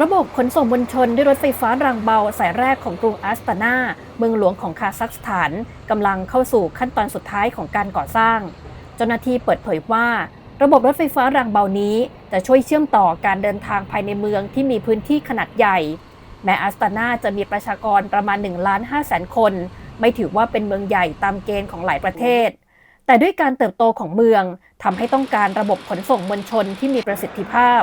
ระบบขนส่งมวลชนด้วยรถไฟฟ้ารางเบาสายแรกของกรุงอัสตานาเมืองหลวงของคาซัคสถานกำลังเข้าสู่ขั้นตอนสุดท้ายของการก่อสร้าง เจ้าหน้าที่เปิดเผยว่า ระบบรถไฟฟ้ารางเบานี้จะช่วยเชื่อมต่อการเดินทางภายในเมืองที่มีพื้นที่ขนาดใหญ่ แม้อัสตานาจะมีประชากรประมาณ1ล้าน5แสนคน ไม่ถือว่าเป็นเมืองใหญ่ตามเกณฑ์ของหลายประเทศ แต่ด้วยการเติบโตของเมืองทำให้ต้องการระบบขนส่งมวลชนที่มีประสิทธิภาพ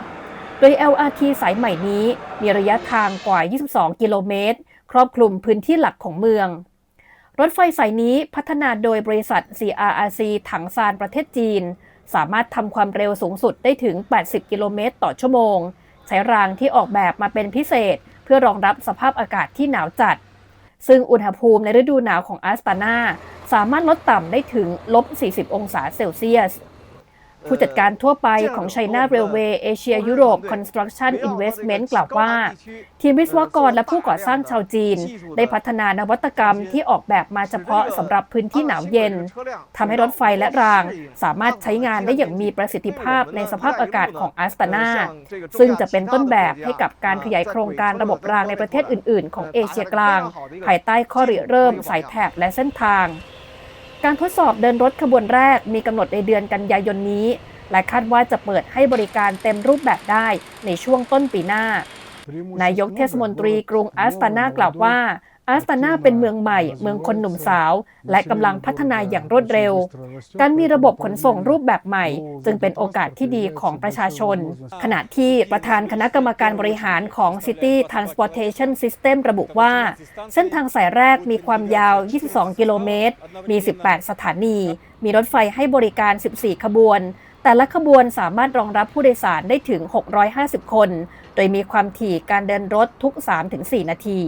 โดย LRT สายใหม่นี้มีระยะทางกว่า 22 กิโลเมตร ครอบคลุมพื้นที่หลักของเมือง รถไฟสายนี้พัฒนาโดยบริษัท CRRC ถังซานประเทศจีน สามารถทำความเร็วสูงสุดได้ถึง 80 กิโลเมตรต่อชั่วโมง ใช้รางที่ออกแบบมาเป็นพิเศษ เพื่อรองรับสภาพอากาศที่หนาวจัด ซึ่งอุณหภูมิในฤดูหนาวของอัสตานาสามารถลดต่ำได้ถึงลบ 40 องศาเซลเซียส ผู้จัดการทั่วไปของ China Railway Asia Europe Construction Investment กล่าวว่า ทีมวิศวกรและผู้ก่อสร้างชาวจีน ได้พัฒนานวัตกรรมที่ออกแบบมาเฉพาะสำหรับพื้นที่หนาวเย็นทำให้รถไฟและราง สามารถใช้งานได้อย่างมีประสิทธิภาพในสภาพอากาศของอัสตานาซึ่งจะเป็นต้นแบบให้กับการขยายโครงการระบบรางในประเทศอื่น ๆ ของเอเชียกลาง ภายใต้ข้อริเริ่มสายแถบและเส้นทาง การทดสอบเดินรถขบวนแรกมีกำหนดในเดือนกันยายนนี้ และคาดว่าจะเปิดให้บริการเต็มรูปแบบได้ในช่วงต้นปีหน้า นายกเทศมนตรีกรุงอัสตานากล่าวว่า อัสตานาเป็นเมืองใหม่ เมืองคนหนุ่มสาว และกำลังพัฒนาอย่างรวดเร็ว การมีระบบขนส่งรูปแบบใหม่ จึงเป็นโอกาสที่ดีของประชาชน ขณะที่ประธานคณะกรรมการบริหารของ City Transportation System ระบุว่า เส้นทางสายแรกมีความยาว 22 กิโลเมตร มี 18 สถานี มีรถไฟให้บริการ 14 ขบวนแต่ละขบวนสามารถรองรับผู้โดยสารได้ถึง 650 คน โดยมีความถี่การเดินรถทุก 3-4 นาที